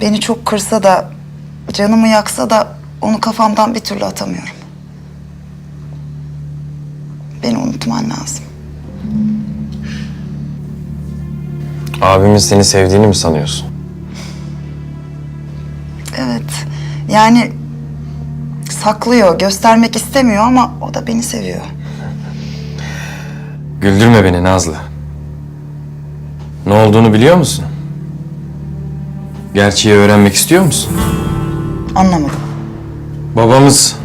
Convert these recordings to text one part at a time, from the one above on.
beni çok kırsa da canımı yaksa da onu kafamdan bir türlü atamıyorum. Beni unutman lazım. Abimin seni sevdiğini mi sanıyorsun? Evet. Yani saklıyor, göstermek istemiyor ama o da beni seviyor. Güldürme beni Nazlı. Ne olduğunu biliyor musun? Gerçeği öğrenmek istiyor musun? Anlamadım. Babamız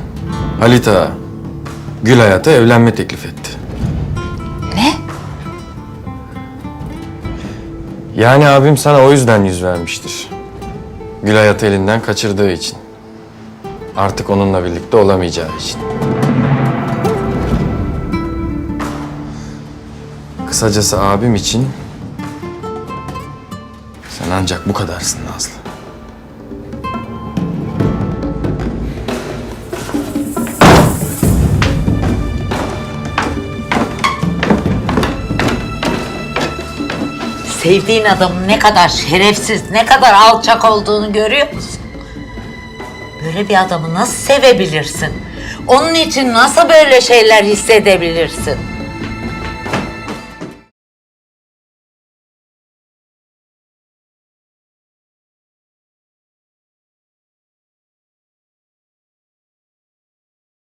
Halit Ağa, Gül Hayat'a evlenme teklif etti. Ne? Yani abim sana o yüzden yüz vermiştir. Gül Hayat'ı elinden kaçırdığı için. Artık onunla birlikte olamayacağı için. Kısacası abim için sen ancak bu kadarsın Nazlı. Sevdiğin adamın ne kadar şerefsiz, ne kadar alçak olduğunu görüyor musun? Böyle bir adamı nasıl sevebilirsin? Onun için nasıl böyle şeyler hissedebilirsin?